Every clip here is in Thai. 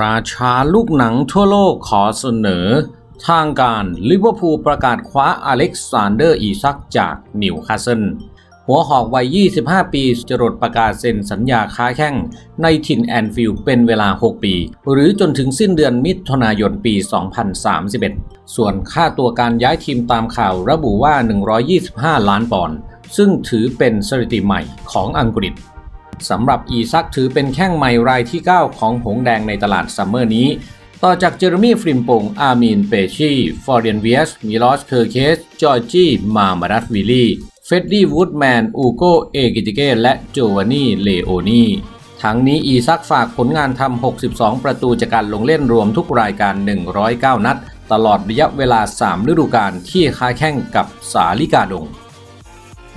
ราชาลูกหนังทั่วโลกขอเสนอ ทางการลิเวอร์พูลประกาศคว้าอเล็กซานเดอร์อีซักจากนิวคาสเซิลหัวหอกวัย 25 ปีจรดประกาศเซ็นสัญญาค้าแข้งในถิ่นแอนฟิลด์เป็นเวลา 6 ปี หรือจนถึงสิ้นเดือนมิถุนายนปี 2031 ส่วนค่าตัวการย้ายทีมตามข่าวระบุว่า 125 ล้านปอนด์ซึ่งถือเป็นสถิติใหม่ของอังกฤษ สำหรับอีซักถือเป็นแข้งใหม่รายที่ 9 ของหงแดงในตลาดซัมเมอร์นี้ ต่อจากเจอร์มี่ฟริมปง อาร์มินเปชี ฟอร์เดนเวียส มิลอส เคอร์เคส จอร์จีมามารัตวิลลี่ เฟดดี้ วูดแมน อูโกเอกิติเกและโจวานี่ เลโอนีทั้งนี้อีซักฝากผลงานทำ 62 ประตูจากการลงเล่นรวมทุกรายการ 109 นัด ตลอดระยะเวลา 3 ฤดูกาลที่ค้าแข่งกับสาลิกาดง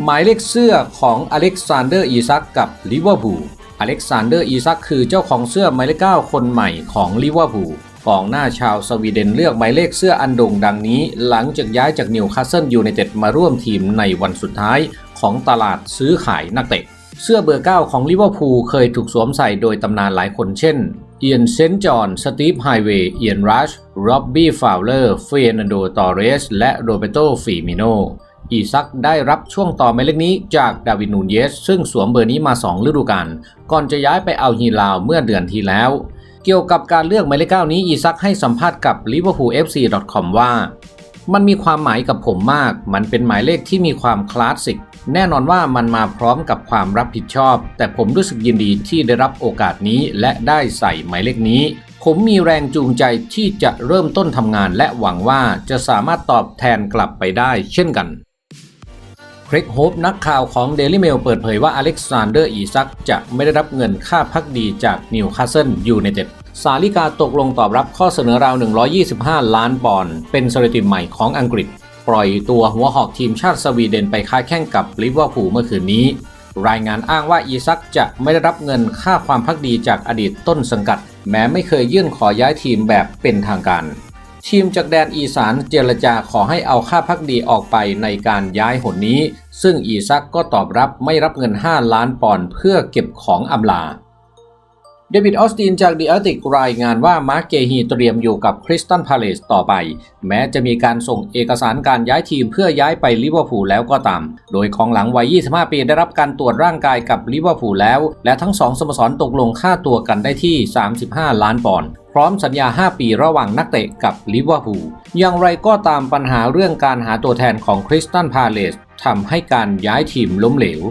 หมายเลขเสื้อของอเล็กซานเดอร์อีซักกับลิเวอร์พูลอเล็กซานเดอร์อีซักคือเจ้าของเสื้อหมายเลข 9 คนใหม่ของลิเวอร์พูลกองหน้าชาวสวีเดนเลือกหมายเลขเสื้ออันโด่งดังนี้ หลังจากย้ายจากนิวคาสเซิลยูไนเต็ดมาร่วมทีมในวันสุดท้ายของตลาดซื้อขายนักเตะ เสื้อเบอร์ 9 ของลิเวอร์พูลเคยถูกสวมใส่โดยตำนานหลายคนเช่น เอียนเซนจอนสตีฟไฮเวย์เอียนรัชร็อบบี้ฟาวเลอร์เฟรนันโดตอเรส และโรเบโตฟีมิโน อีซักได้รับช่วงต่อหมายเลขนี้จากดาวินนูนเยส ซึ่งสวมเบอร์นี้มา 2 ฤดูกาลก่อนจะย้ายไปเอาฮีลาวเมื่อเดือนที่แล้ว เกี่ยวกับการเลือกหมายเลขเก้านี้อีซักให้สัมภาษณ์กับ liverpoolfc.com ว่า มันมีความหมายกับผมมาก มันเป็นหมายเลขที่มีความคลาสสิกแน่นอนว่ามันมาพร้อมกับความรับผิดชอบ แต่ผมรู้สึกยินดีที่ได้รับโอกาสนี้และได้ใส่หมายเลขนี้ ผมมีแรงจูงใจที่จะเริ่มต้นทำงานและหวังว่าจะสามารถตอบแทนกลับไปได้เช่นกัน คริกโฮปนักข่าวของ Daily Mail เปิดเผยว่าอเล็กซานเดอร์อีซักจะไม่ได้รับเงินค่าพักดีจากนิวคาสเซิลยูไนเต็ดสาลิกาตกลงตอบรับข้อเสนอราว 125 ล้านปอนด์เป็นสถิติใหม่ของอังกฤษ ปล่อยตัวหัวหอกทีมชาติสวีเดนไปค้าแข่งกับลิเวอร์พูลเมื่อคืนนี้ รายงานอ้างว่าอีซักจะไม่ได้รับเงินค่าความพักดีจากอดีตต้นสังกัด แม้ไม่เคยยื่นขอย้ายทีมแบบเป็นทางการ ทีมจากแดนอีสานเจรจาขอให้เอาค่าพักดีออกไปในการย้ายหนนี้ ซึ่งอีซักก็ตอบรับไม่รับเงิน 5 ล้านปอนด์เพื่อเก็บของอำลา เดวิดออสตินจากดีอาร์ติกรายงานว่ามาร์กเกฮีเตรียมอยู่กับคริสตันพาเลสต่อไป แม้จะมีการส่งเอกสารการย้ายทีมเพื่อย้ายไปลิเวอร์พูลแล้วก็ตาม โดยของหลังวัย 25 ปีได้รับการตรวจร่างกายกับลิเวอร์พูลแล้ว และทั้งสองสโมสรตกลงค่าตัวกันได้ที่ 35 ล้านปอนด์พร้อมสัญญา 5 ปีระหว่างนักเตะกับลิเวอร์พูลอย่างไรก็ตามปัญหาเรื่องการหาตัวแทนของคริสตันพาเลสทำให้การย้ายทีมล้มเหลว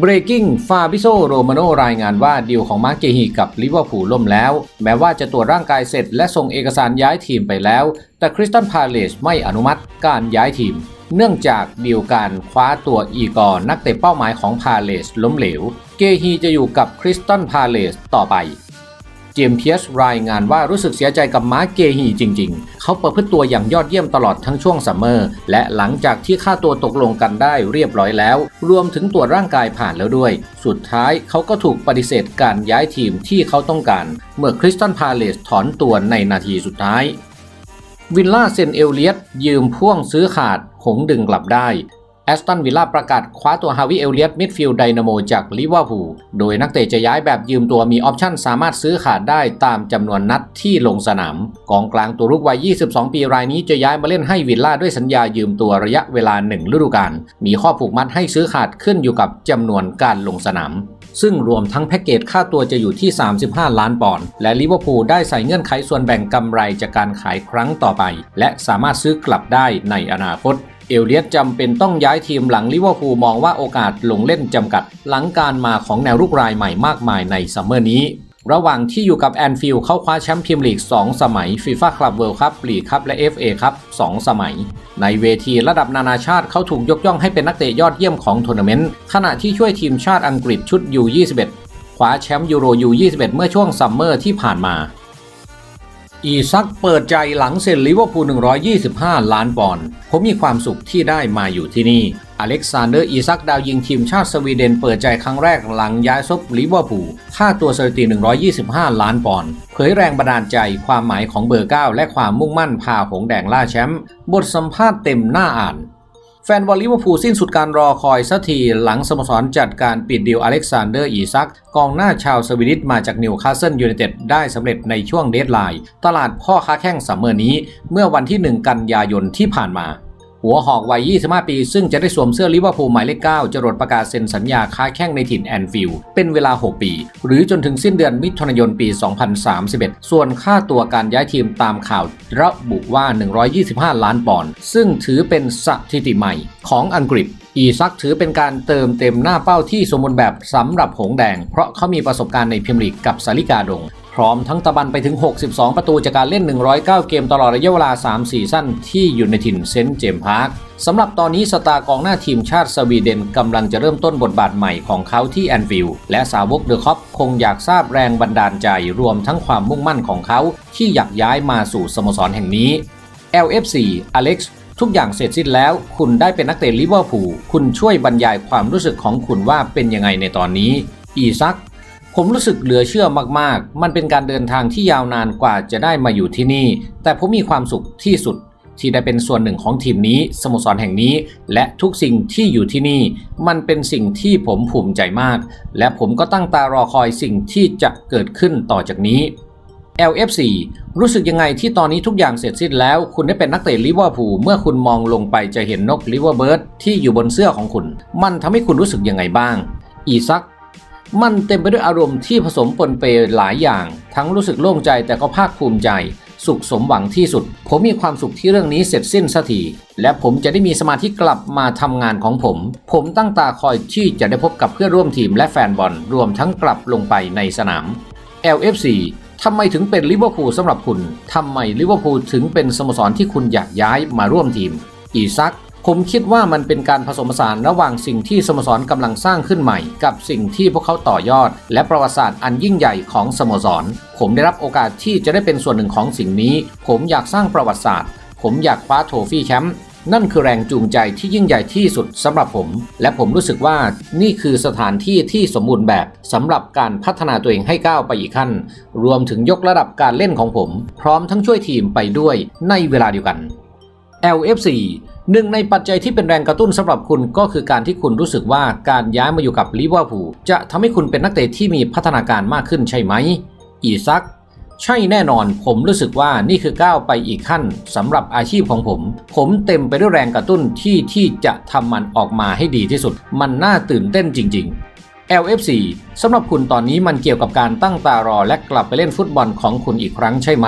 Breaking ฟาบิโซโรมาโนรายงานว่าดีลของมาร์เกฮีกับลิเวอร์พูลล่มแล้ว แม้ว่าจะตรวจร่างกายเสร็จและส่งเอกสารย้ายทีมไปแล้ว แต่คริสตันพาเลสไม่อนุมัติการย้ายทีม เนื่องจากดีลการคว้าตัวอีกอร์นักเตะเป้าหมายของพาเลสล้มเหลว เกฮีจะอยู่กับคริสตันพาเลสต่อไป เจมส์เพียสรายงานว่ารู้สึกเสียใจกับม้าเกฮีจริง ๆ เขาประพฤติตัวอย่างยอดเยี่ยมตลอดทั้งช่วงซัมเมอร์ และหลังจากที่ค่าตัวตกลงกันได้เรียบร้อยแล้ว รวมถึงตรวจร่างกายผ่านแล้วด้วย สุดท้ายเขาก็ถูกปฏิเสธการย้ายทีมที่เขาต้องการ เมื่อคริสตันพาเลสถอนตัวในนาทีสุดท้ายวิลล่าเซนเอลเลียตยืมพ่วงซื้อขาดหงดึงกลับได้ แอสตันวิลล่าประกาศคว้าตัวฮาวิเอลเลียตมิดฟิลด์ไดนาโมจากลิเวอร์พูล โดยนักเตะจะย้ายแบบยืมตัวมีออปชั่นสามารถซื้อขาดได้ตามจำนวนนัดที่ลงสนาม กองกลางตัวรุกวัย 22 ปีรายนี้จะย้ายมาเล่นให้วิลล่าด้วยสัญญายืมตัวระยะเวลาหนึ่งฤดูกาล มีข้อผูกมัดให้ซื้อขาดขึ้นอยู่กับจำนวนการลงสนามซึ่งรวมทั้งแพ็กเกจค่าตัวจะอยู่ที่ 35 ล้านปอนด์ และลิเวอร์พูลได้ใส่เงื่อนไขส่วนแบ่งกำไรจากการขายครั้งต่อไป และสามารถซื้อกลับได้ในอนาคต เอลเลียตจำเป็นต้องย้ายทีมหลังลิเวอร์พูลมองว่าโอกาสลงเล่นจำกัด หลังการมาของแนวรุกรายใหม่มากมายในซัมเมอร์นี้ ระหว่างที่อยู่กับแอนฟิลด์เข้าคว้าแชมป์พรีเมียร์ลีก 2 สมัยฟีฟ่าคลับเวิลด์คัพลีกคัพและ FA ครับ2สมัย ในเวทีระดับนานาชาติเขาถูกยกย่องให้เป็นนักเตะยอดเยี่ยมของทัวร์นาเมนต์ขณะที่ช่วยทีมชาติอังกฤษชุด U21 คว้าแชมป์ยูโร U21 เมื่อช่วงซัมเมอร์ที่ผ่านมา อีซักเปิดใจหลังเซ็นลิเวอร์พูล 125 ล้านปอนด์ ผมมีความสุขที่ได้มาอยู่ที่นี่ อเล็กซานเดอร์ อีซักดาวยิงทีมชาติสวีเดนเปิดใจครั้งแรกหลังย้ายซบลิเวอร์พูล ค่าตัวสถิติ 125 ล้านปอนด์ เผยแรงบันดาลใจความหมายของเบอร์ 9 และความมุ่งมั่นพาหงแดงล่าแชมป์ บทสัมภาษณ์เต็มหน้าอ่าน แฟนบอลลิเวอร์พูลสิ้นสุดการรอคอยสักทีหลังสโมสรจัดการปิดดีลอเล็กซานเดอร์อีซัก กองหน้าชาวสวีดิชมาจากนิวคาสเซิลยูไนเต็ดได้สำเร็จในช่วงเดทไลน์ ตลาดพ่อค้าแข้งสัมเมอร์นี้ เมื่อวันที่ 1 กันยายนที่ผ่านมา หัวหอกวัย 25 ปี ซึ่งจะได้สวมเสื้อลิเวอร์พูลหมายเลข 9 จรดประกาศเซ็นสัญญาค้าแข้งในถิ่นแอนฟิลด์เป็นเวลา 6 ปี หรือจนถึงสิ้นเดือนมิถุนายนปี 2031 ส่วนค่าตัวการย้ายทีมตามข่าวระบุว่า 125 ล้านปอนด์ซึ่งถือเป็นสถิติใหม่ของอังกฤษอีซักถือเป็นการเติมเต็มหน้าเป้าที่สมบูรณ์แบบสำหรับหงแดง เพราะเขามีประสบการณ์ในพรีเมียร์ลีกกับสาลิกาดง พร้อมทั้งตะบันไปถึง 62 ประตูจากการเล่น 109 เกมตลอดระยะเวลา 3 ซีซั่นที่อยู่ในถิ่นเซนต์เจมส์พาร์คสำหรับตอนนี้สตาร์กองหน้าทีมชาติสวีเดนกำลังจะเริ่มต้นบทบาทใหม่ของเขาที่แอนฟิลด์และสาวกเดอะคอปคงอยากทราบแรงบันดาลใจรวมทั้งความมุ่งมั่นของเขา ที่อยากย้ายมาสู่สโมสรแห่งนี้ LFC อเล็กซ์ทุกอย่างเสร็จสิ้นแล้ว คุณได้เป็นนักเตะลิเวอร์พูลคุณช่วยบรรยายความรู้สึกของคุณว่าเป็นยังไงในตอนนี้ อีซัก ผมรู้สึกเหลือเชื่อมากๆ มันเป็นการเดินทางที่ยาวนานกว่าจะได้มาอยู่ที่นี่ แต่ผมมีความสุขที่สุดที่ได้เป็นส่วนหนึ่งของทีมนี้ สโมสรแห่งนี้ และทุกสิ่งที่อยู่ที่นี่ มันเป็นสิ่งที่ผมภูมิใจมาก และผมก็ตั้งตารอคอยสิ่งที่จะเกิดขึ้นต่อจากนี้ LFC รู้สึกยังไงที่ตอนนี้ทุกอย่างเสร็จสิ้นแล้ว คุณได้เป็นนักเตะลิเวอร์พูลเมื่อคุณมองลงไปจะเห็นนกลิเวอร์เบิร์ดที่อยู่บนเสื้อของคุณ มันทำให้คุณรู้สึกยังไงบ้าง อีซัก มันเต็มไปด้วยอารมณ์ที่ผสมปนเปหลายอย่าง ทั้งรู้สึกโล่งใจแต่ก็ภาคภูมิใจ สุขสมหวังที่สุด ผมมีความสุขที่เรื่องนี้เสร็จสิ้นสักทีและผมจะได้มีสมาธิกลับมาทำงานของผม ผมตั้งตาคอยที่จะได้พบกับเพื่อนร่วมทีมและแฟนบอลรวมทั้งกลับลงไปในสนาม LFC ทำไมถึงเป็นลิเวอร์พูลสำหรับคุณ ทำไมลิเวอร์พูลถึงเป็นสโมสรที่คุณอยากย้ายมาร่วมทีม อีซัก ผมคิดว่ามันเป็นการผสมผสานระหว่างสิ่งที่สโมสรกำลังสร้างขึ้นใหม่ กับสิ่งที่พวกเขาต่อยอด และประวัติศาสตร์อันยิ่งใหญ่ของสโมสร ผมได้รับโอกาสที่จะได้เป็นส่วนหนึ่งของสิ่งนี้ ผมอยากสร้างประวัติศาสตร์ ผมอยากคว้าโทฟี่แชมป์นั่นคือแรงจูงใจที่ยิ่งใหญ่ที่สุดสำหรับผม และผมรู้สึกว่านี่คือสถานที่ที่สมบูรณ์แบบสำหรับการพัฒนาตัวเองให้ก้าวไปอีกขั้น รวมถึงยกระดับการเล่นของผม พร้อมทั้งช่วยทีมไปด้วยในเวลาเดียวกัน LFC หนึ่งในปัจจัยที่เป็นแรงกระตุ้นสำหรับคุณก็คือการที่คุณรู้สึกว่าการย้ายมาอยู่กับลิเวอร์พูลจะทำให้คุณเป็นนักเตะที่มีพัฒนาการมากขึ้นใช่ไหม อีซัก ใช่แน่นอน ผมรู้สึกว่านี่คือก้าวไปอีกขั้นสำหรับอาชีพของผม ผมเต็มไปด้วยแรงกระตุ้นที่ที่จะทำมันออกมาให้ดีที่สุด มันน่าตื่นเต้นจริง ๆ LFC สำหรับคุณตอนนี้มันเกี่ยวกับการตั้งตารอและกลับไปเล่นฟุตบอลของคุณอีกครั้งใช่ไหม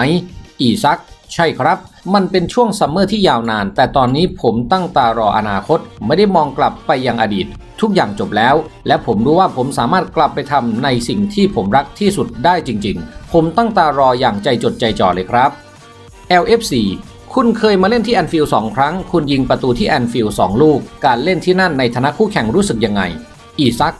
อีซัก ใช่ครับ มันเป็นช่วงซัมเมอร์ที่ยาวนาน แต่ตอนนี้ผมตั้งตารออนาคต ไม่ได้มองกลับไปยังอดีต ทุกอย่างจบแล้ว และผมรู้ว่าผมสามารถกลับไปทำในสิ่งที่ผมรักที่สุดได้จริง ๆ ผมตั้งตารออย่างใจจดใจจ่อเลยครับ LFC คุณเคยมาเล่นที่แอนฟิลด์สองครั้ง คุณยิงประตูที่แอนฟิลด์สองลูก การเล่นที่นั่นในฐานะคู่แข่งรู้สึกยังไง อีซัก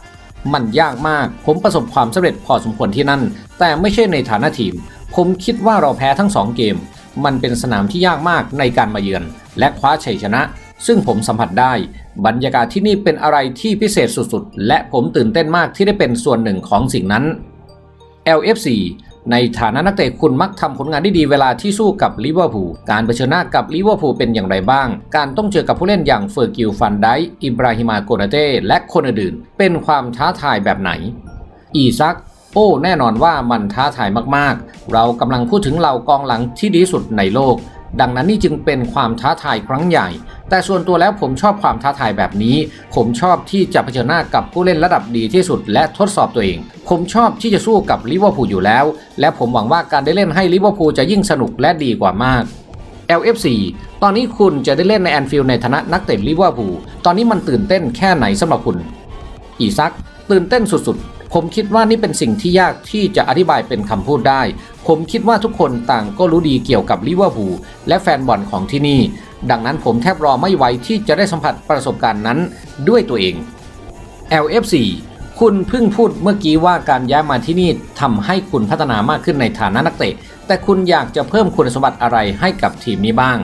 มันยากมาก ผมประสบความสำเร็จพอสมควรที่นั่น แต่ไม่ใช่ในฐานะทีม ผมคิดว่าเราแพ้ทั้งสองเกม มันเป็นสนามที่ยากมากในการมาเยือน และคว้าชัยชนะ ซึ่งผมสัมผัสได้ บรรยากาศที่นี่เป็นอะไรที่พิเศษสุดๆ และผมตื่นเต้นมากที่ได้เป็นส่วนหนึ่งของสิ่งนั้น LFC ในฐานะนักเตะคุณมักทำผลงานได้ดีเวลาที่สู้กับลิเวอร์พูล การเผชิญหน้ากับลิเวอร์พูลเป็นอย่างไรบ้าง การต้องเจอกับผู้เล่นอย่างเฟอร์กิลฟันไดอิบราฮิมาโกนาเต้และคนอื่นๆ เป็นความท้าทายแบบไหน อีซัก โอ้ แน่นอนว่ามันท้าทายมากๆ เรากำลังพูดถึงเหล่ากองหลังที่ดีสุดในโลก ดังนั้นนี่จึงเป็นความท้าทายครั้งใหญ่ แต่ส่วนตัวแล้วผมชอบความท้าทายแบบนี้ ผมชอบที่จะเผชิญหน้ากับผู้เล่นระดับดีที่สุด และทดสอบตัวเอง ผมชอบที่จะสู้กับลิเวอร์พูลอยู่แล้ว และผมหวังว่าการได้เล่นให้ลิเวอร์พูลจะยิ่งสนุกและดีกว่ามาก LFC ตอนนี้คุณจะได้เล่นในแอนฟิลด์ในฐานะนักเตะลิเวอร์พูล ตอนนี้มันตื่นเต้นแค่ไหนสำหรับคุณ อีซัก ตื่นเต้นสุดๆ ผมคิดว่านี่เป็นสิ่งที่ยากที่จะอธิบายเป็นคำพูดได้ ผมคิดว่าทุกคนต่างก็รู้ดีเกี่ยวกับลิเวอร์พูลและแฟนบอลของที่นี่ ดังนั้นผมแทบรอไม่ไหวที่จะได้สัมผัสประสบการณ์นั้นด้วยตัวเอง LFC คุณเพิ่งพูดเมื่อกี้ว่าการย้ายมาที่นี่ทำให้คุณพัฒนามากขึ้นในฐานะนักเตะ แต่คุณอยากจะเพิ่มคุณสมบัติอะไรให้กับทีมนี้บ้าง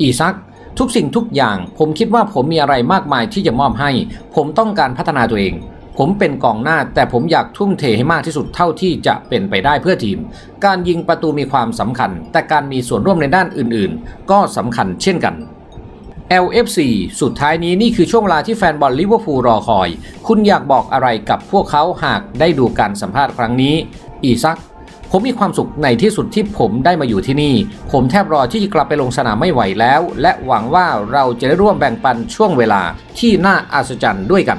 อีซัก ทุกสิ่งทุกอย่าง ผมคิดว่าผมมีอะไรมากมายที่จะมอบให้ ผมต้องการพัฒนาตัวเอง ผมเป็นกองหน้าแต่ผมอยากทุ่มเทให้มากที่สุดเท่าที่จะเป็นไปได้เพื่อทีม การยิงประตูมีความสำคัญ แต่การมีส่วนร่วมในด้านอื่นๆ ก็สำคัญเช่นกัน LFC สุดท้ายนี้นี่คือช่วงเวลาที่แฟนบอลลิเวอร์พูลรอคอย คุณอยากบอกอะไรกับพวกเขาหากได้ดูการสัมภาษณ์ครั้งนี้ อีซัก ผมมีความสุขในที่สุดที่ผมได้มาอยู่ที่นี่ ผมแทบรอที่จะกลับไปลงสนามไม่ไหวแล้ว และหวังว่าเราจะได้ร่วมแบ่งปันช่วงเวลาที่น่าอัศจรรย์ด้วยกัน